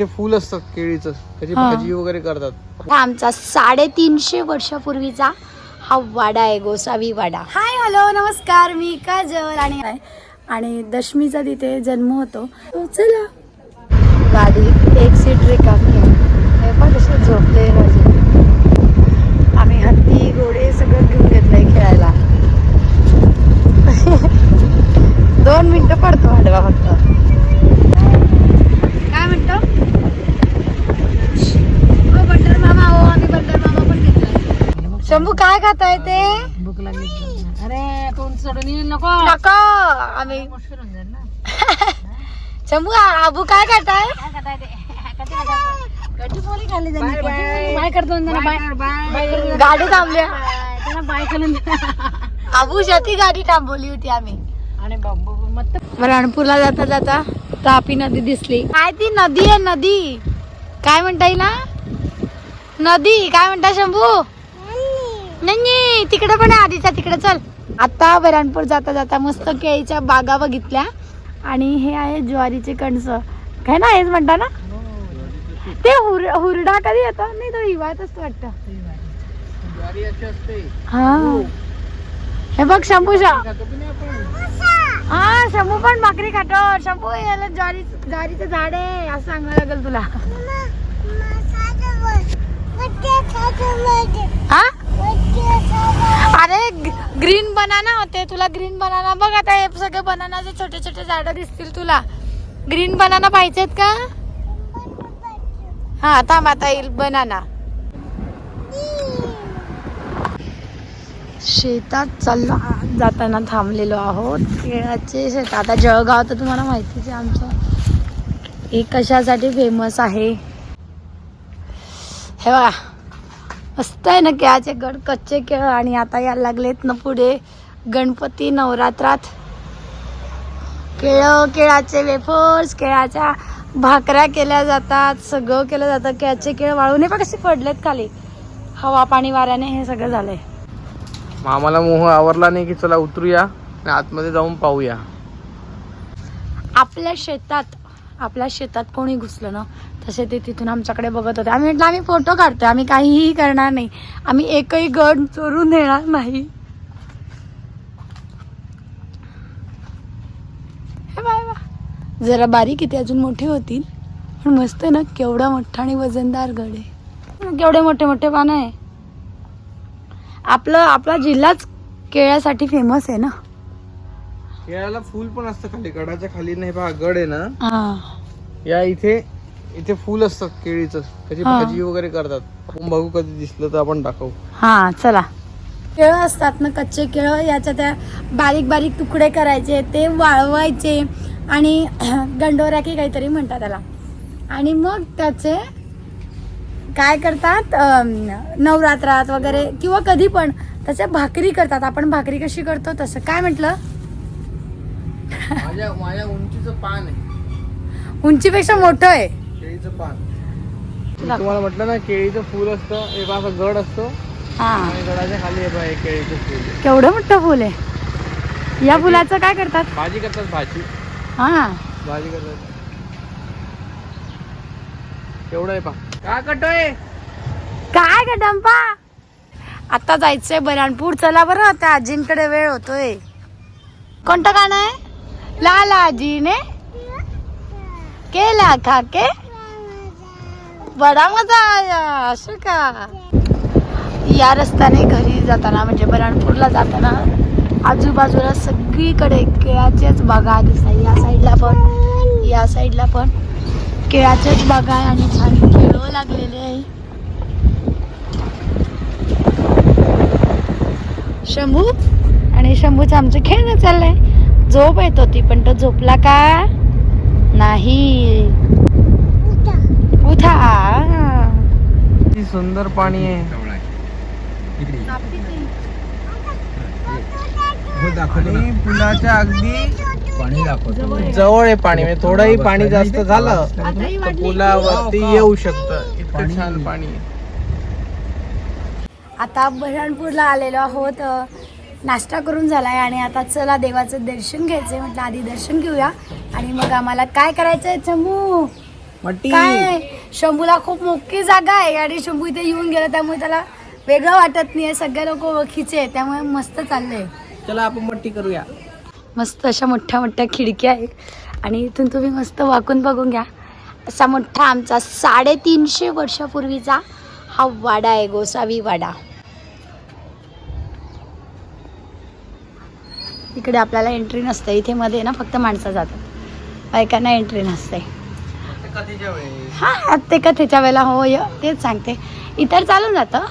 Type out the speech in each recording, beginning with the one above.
इथे फुल असतात केळीचं. त्याची हा. भाजी वगैरे करतात. हा आमचा साडेतीनशे वर्षापूर्वीचा हा वाडा आहे गोसावी वाडा. हाय हॅलो नमस्कार. मी काजल आणि आणि दशमीचा तिथे जन्म होतो. तो चला. गाडी एक सीट रिकामी आहे. हे पण कसे झोपले राजे. आम्ही हत्ती घोडे सगळं घेऊन घेतलंय खेळायला. दोन मिनिटं पडतो आडवा फक्त काय म्हणतो हो बंडर मामा हो आम्ही बंडर मामा पण घेतलाय शंभू काय खाताय ते? भूक लागली. अरे तोंड सोडून येईल नको. नको आम्ही मुश्किल होऊन जाईल ना. शंभू आ- आबू काय खाताय? काय करताय ते? कधी कधी पोळी खाल्ली त्यांनी. बाय करतो ना बाय बाय. गाडी थांबल्या त्यांना बाय खालून आबू शती गाडी थांबवली होती आम्ही. आणि बाबू मत रणपूरला जाता जाता तापी नदी दिसली. काय ती नदी आहे नदी? काय म्हणता येईल हा? नदी काय म्हणता शंभू? नाही तिकडे पण आहे आधीच्या तिकडे चल. आता बऱ्हाणपूर जाता जाता मस्त केळीच्या बागा बघितल्या. आणि हे आहे ज्वारीचे कणस. काय ना हेच म्हणता ना? ते हुर हुरडा कधी येतो? नाही तो हिवाळ्यात असतो वाटतं. हा. हे बघ शंभू हा शंभू पण भाकरी खातो. शंभू याला ज्वारी ज्वारीचं झाड आहे असं सांगावं लागेल तुला. हा? बनाना होते तुला ग्रीन बनाना बघ आता हे सगळे बनानाचे छोटे छोटे झाड दिसतील तुला. ग्रीन बनाना पाहिजेत का? हा थांब आता येईल बनाना शेतात चालला जाताना थांबलेलो आहोत. केळाचे शेत. आता जळगाव तर तुम्हाला माहितीच आहे आमचं. हे कशासाठी फेमस आहे? हे बघा. मस्त आहे ना केळाचे गड कच्चे केळ आणि आता यायला लागलेत ना पुढे गणपती नवरात्रात. केळं केळाचे वेफर्स केळाच्या भाकऱ्या केल्या जातात सगळं केलं जातं. केळाचे केळ वाळून पण कसे पडलेत खाली. हवा पाणी वाऱ्याने हे सगळं झालंय. मामाला मोह आवरला नाही की चला उतरूया आतमध्ये जाऊन पाहूया. आपल्या शेतात आपल्या शेतात कोणी घुसलं ना तसे ते तिथून आमच्याकडे बघत होते. आम्ही म्हटलं आम्ही फोटो काढतोय आम्ही काहीही करणार नाही. आम्ही एकही गड चोरून देणार नाही. हे बाय बा. जरा बारीक आहे अजून मोठे होतील. पण मस्त आहे ना केवढा मोठा आणि वजनदार गड आहे. केवढे मोठे मोठे पानं आहे. आपलं आपला जिल्हाच केळ्यासाठी फेमस आहे ना. केळाला फुल पण असतं खाली गडाच्या खाली नाही पहा गड आहे ना? हा. या इथे इथे फुल असतात केळीचं. त्याची. भाजी वगैरे करतात. आपण बघू कधी दिसलं तर आपण दाखवू. हा चला. केळं असतात ना कच्चे केळं याच्या त्या बारीक बारीक तुकडे करायचे ते वाळवायचे आणि गंडोऱ्या की काहीतरी म्हणतात त्याला. आणि मग त्याचे काय करतात नवरात्रात वगैरे किंवा कधी पण त्याच्या भाकरी करतात. आपण भाकरी कशी करतो तसं. काय म्हटलं? माझ्या माझ्या उंचीचं पान आहे. उंचीपेक्षा मोठं आहे. केळीचं पान. तुम्हाला म्हटलं ना केळीचं फुल असतं हे पहा असं गड असतो. हा. आणि गडाच्या खाली हे पहा हे केळीचं फुल केवढं मोठं फुल आहे. या फुलाचं काय करतात? भाजी करतात भाजी. हा. भाजी करतात. एवढं आहे पा. का कटोय? काय ग डंपा? आता जायचंय बऱ्हाणपूर चला बरं त्या आजींकडे वेळ होतोय. कोणतं गाणं आहे? लाला आजीने केला खा के? बडा मजा आया असं का? या रस्त्याने घरी जाताना म्हणजे बऱ्हाणपूरला जाताना आजूबाजूला सगळीकडे केळाच्याच बागा दिसतात. या साईडला पण या साईडला पण केळाच्याच बागा आहे आणि छान केळं लागलेले आहे. शंभू? आणि शंभूचं आमचं खेळणं चाललंय. झोप येत होती पण तो झोपला का? नाही. उठा. किती सुंदर पाणी आहे. पुलाच्या अगदी पाणी दाखवतो जवळ आहे. पाणी. म्हणजे थोडंही पाणी जास्त झालं. पुलावरती येऊ शकतं. इतकं छान पाणी आहे. आता बऱ्हाणपूरला आलेलो आहोत. नाश्ता करून झालाय आणि आता चला देवाचं दर्शन घ्यायचंय. म्हटलं आधी दर्शन घेऊया. आणि मग आम्हाला काय करायचंय चमू? मट्टी काय? शंभूला खूप मोठी जागा आहे आणि शंभू इथे येऊन गेला त्यामुळे त्याला वेगळं वाटत नाही सगळे लोक ओळखीचे आहे त्यामुळे मस्त चाललंय. चला आपण मट्टी करूया. मस्त अशा मोठ्या मोठ्या खिडक्या आहेत. आणि इथून तुम्ही मस्त वाकून बघून घ्या. असा मोठा आमचा साडेतीनशे वर्षापूर्वीचा हा वाडा आहे गोसावी वाडा. इकडे आपल्याला एंट्री नसते. इथे मध्ये ना फक्त माणसं जातात. बायकांना एंट्री नसते. हा ते कथेच्या वेळेला हो य तेच सांगते. इतर चालून जातं.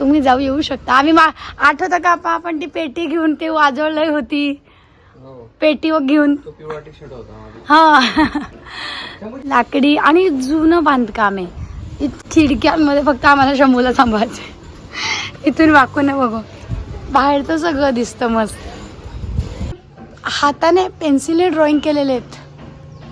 तुम्ही जाऊ येऊ शकता. आम्ही मा आठवतं का आपण आपण ती पेटी घेऊन ते वाजवलंय होती. हो. पेटी घेऊन. हा. लाकडी आणि जुनं बांधकाम आहे. खिडक्यांमध्ये फक्त आम्हाला शंभूला थांबायचं इथून वाकून बघू. बाहेरचं सगळं दिसतं मस्त. हाताने पेन्सिलने ड्रॉइंग केलेले आहेत.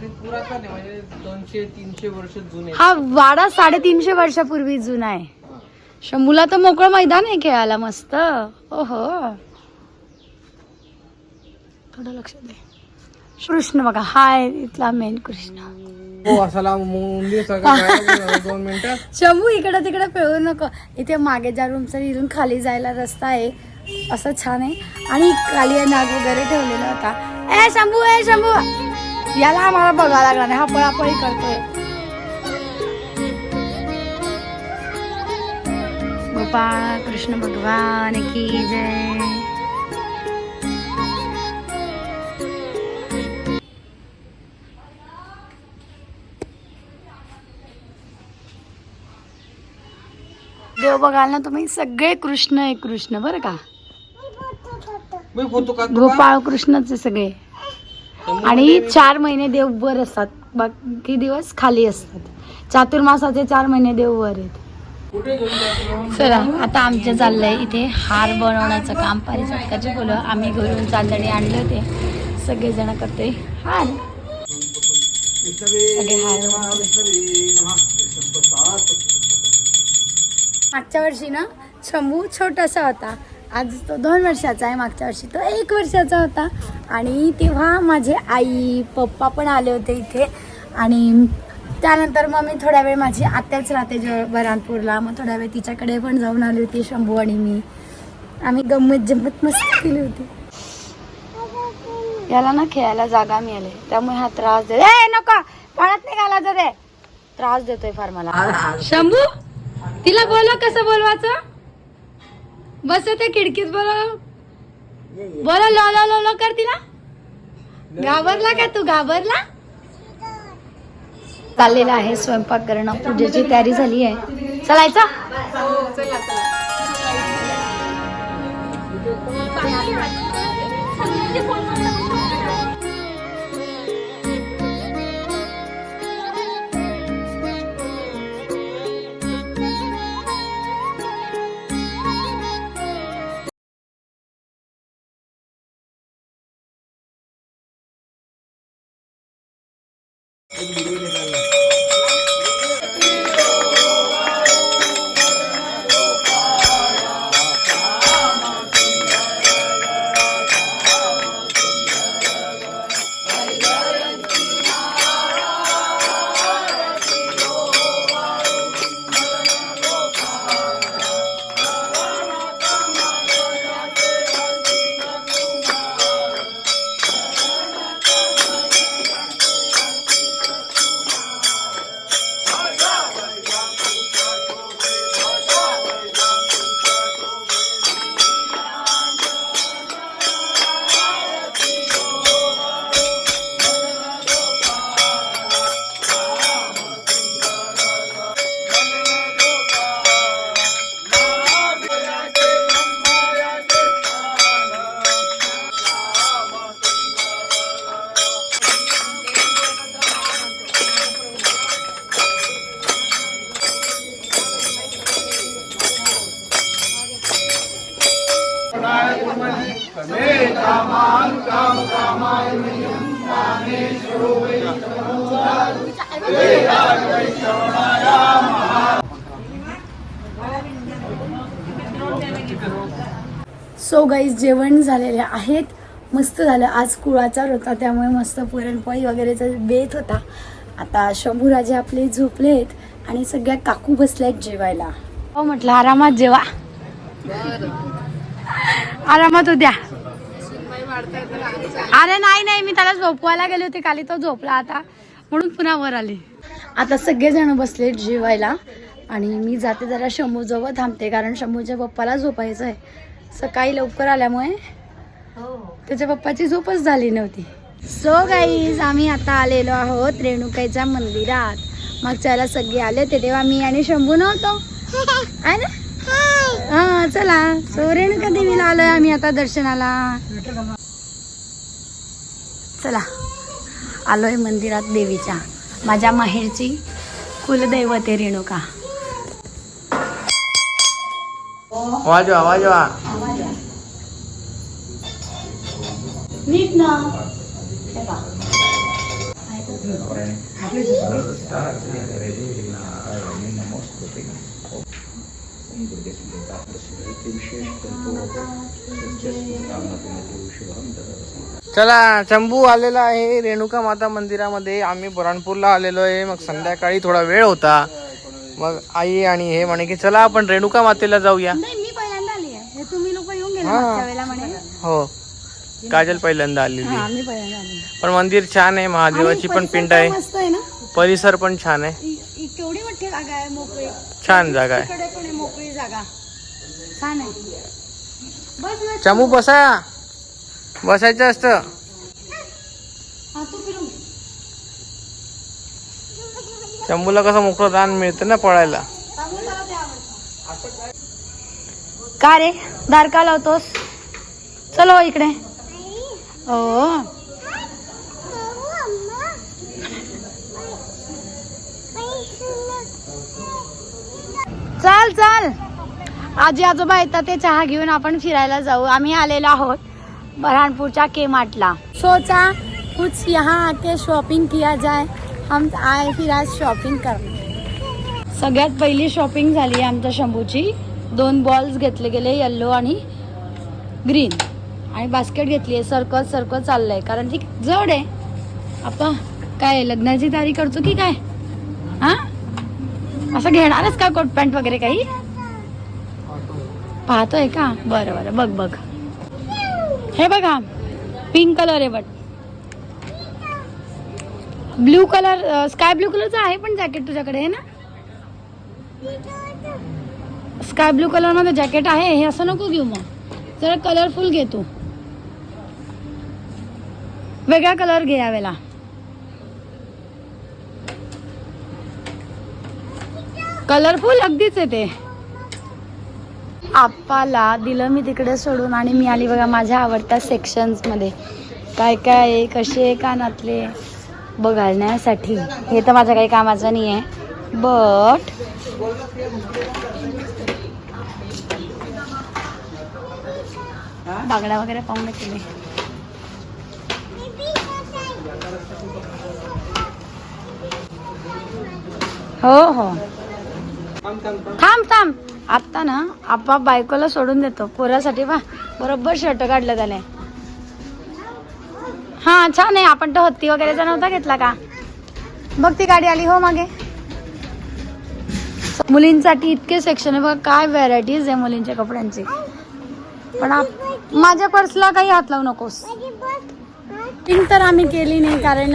म्हणजे दोनशे तीनशे वर्ष जुने हा वाडा साडेतीनशे वर्षापूर्वी जुना आहे. शंभूला तर मोकळं मैदान आहे खेळायला मस्त. ओहो. थोडं लक्ष दे. कृष्ण बघा हा आहे इथला मेन कृष्ण. हो शंभू इकडं तिकडं पिळू नको. इथे मागे ज्या रूमचा इथून खाली जायला रस्ता आहे. असं छान आहे. आणि कालिया नाग वगैरे ठेवलेला होता. ए शंभू ए शंभू! याला आम्हाला बघायला लागला नाही. हा पळापळी करतोय. गोपाळ कृष्ण भगवान की जय. देव बघाल ना तुम्ही. सगळे कृष्ण आहे कृष्ण बरं का? मी का? गोपाळ कृष्णच सगळे. आणि चार महिने देव वर असतात. बाकी दिवस खाली असतात. चातुर्मासाचे चार महिने देव वर आहेत. चला आता आमचे चाललंय इथे हार बनवण्याचं काम. पारिजातकाचे फुलं आम्ही घरून चांदणी आणले होते. सगळेजण करतोय हार. सगळे हार मागच्या वर्षी ना शंभू छोटासा होता. आज तो दोन वर्षाचा आहे मागच्या वर्षी तो एक वर्षाचा होता. आणि तेव्हा माझे आई पप्पा पण आले होते इथे. आणि त्यानंतर मग मी थोड्या वेळ माझी आत्याच राहते ज बरानपूरला मग थोड्या वेळ तिच्याकडे पण जाऊन आली होती शंभू आणि मी. आम्ही गंमत जम्मत मस्त केली होती. याला ना खेळायला जागा मिळाली. त्यामुळे हा त्रास दे नका! पाण्यात नाही घालायचं ते. त्रास देतोय फार मला. शंभू तिला बोला कसं बोलवायचं? बस ते खिडकीत बोला बोला लो लो लो लो कर तिला. घाबरला का तू? घाबरला? चाललेला आहे स्वयंपाक करणं. पूजेची तयारी झाली आहे. चलायचा el nivel. सो गाईज जेवण झालेले आहेत. मस्त झालं. आज कुळाचार होता त्यामुळे मस्त पुरणपोळी वगैरेचा बेत होता. आता शंभूराजे आपले झोपले आहेत आणि सगळ्या काकू बसल्यात जेवायला. हो म्हटलं आरामात जेवा. आरामात उद्या. अरे नाही नाही मी त्याला झोपवायला गेले होते. खाली तो झोपला आता. म्हणून पुन्हा वर आले. आता सगळेजण बसले जेवायला. आणि मी जाते जरा शंभूजवळ थांबते कारण शंभूच्या पप्पाला झोपायचं आहे सकाळी लवकर आल्यामुळे त्याच्या पप्पाची झोपच झाली नव्हती. सो गाईज आम्ही आता आलेलो आहोत रेणुकाईच्या मंदिरात. मागच्या वेळेला सगळे आले होते तेव्हा मी आणि शंभू नव्हतो. आहे ना? हा चला. सो रेणुका देवीला आलोय आम्ही आता दर्शनाला. चला. आलोय मंदिरात देवीच्या. माझ्या माहेरची कुलदैवत आहे रेणुका. वाजवा वाजवा. नीट ना. चला चंबू आलेला आहे रेणुका माता मंदिरामध्ये. आम्ही बुराणपूरला आलेलो आहे. मग संध्याकाळी थोडा वेळ होता. मग आई आणि हे म्हणे की चला आपण रेणुका मातेला जाऊया. हे. काजल पहिल्यांदा आलेली. हा मी पहिल्यांदा आली पण मंदिर छान आहे महादेवाची पण पिंड आहे. मस्त आहे ना? परिसर पण छान आहे. इ- इ- केवढी मोठी जागा आहे मोकळी. छान जागा आहे. पण आहे मोकळी जागा. छान आहे. बस ना चमू बसा. बसायचं असतं. हा तू फिरून. घे. चंबूला कसं मोकळं दान मिळतं ना पळायला. का रे? दार का लावतोस. चलो इकडे. हो चल चाल. आजी आजोबा येतात ते चहा घेऊन आपण फिरायला जाऊ. आम्ही आलेलो आहोत बऱ्हाणपूरच्या के मार्टला सोचा कुछ यहाँ आके शॉपिंग किया जाए. हम आए फिर आज शॉपिंग कर सगळ्यात पहिली शॉपिंग झाली आहे आमच्या शंभूची. दोन बॉल्स घेतले गेले येल्लो आणि ग्रीन आणि बास्केट घेतली आहे सर्कल सर्कल चाललंय. कारण ती जड आहे. आपण काय लग्नाची तयारी करतो की काय? हा? असं घेणारच का कोट पॅन्ट वगैरे काही? पाहतोय का? बरं बरं बघ बघ. हे बघा पिंक कलर आहे but. Blue colour sky blue कलरचं आहे पण जॅकेट तुझ्याकडे आहे ना? स्काय ब्लू कलरमध्ये जॅकेट आहे हे असं नको घेऊ मग. जरा कलरफुल घे तू. वेगळा कलर घे यावेळेला कलरफुल अगदीच आहे ते. आप्पाला दिलं मी तिकडे सोडून आणि मी आली बघा माझ्या आवडत्या सेक्शन्समध्ये. काय काय आहे कसे आहे कानातले बघण्यासाठी हे तर माझ्या काही कामाचं नाही आहे बट बागड्या वगैरे पाहून केले हो हो. थांब थांब. आत्ता ना आपा बायकोला सोडून देतो. पोरासाठी बा बरोबर शर्ट काढलं त्याने. हा छान आहे. आपण तो हत्ती वगैरेचा नव्हता घेतला का? बघ ती गाडी आली हो मागे. मुलींसाठी इतके सेक्शन आहे बघा काय व्हरायटीज आहे मुलींच्या कपड्यांची. पण आप- माझ्या पर्सला काही हात लावू नकोस. शॉपिंग तर आम्ही केली नाही कारण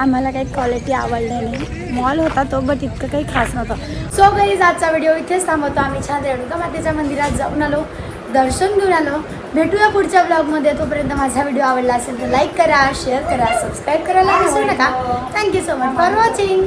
आम्हाला काही क्वालिटी आवडली नाही. मॉल होता तो बट इतकं काही खास नव्हतं. सो काही आजचा व्हिडिओ इथेच थांबवतो आम्ही छान रेणुका मातेच्या मंदिरात जाऊन आलो दर्शन घेऊन आलो. भेटूया पुढच्या ब्लॉगमध्ये तोपर्यंत माझा व्हिडिओ आवडला असेल तर लाईक करा शेअर करा सबस्क्राईब करायला विसरू नका. Thank you so much for watching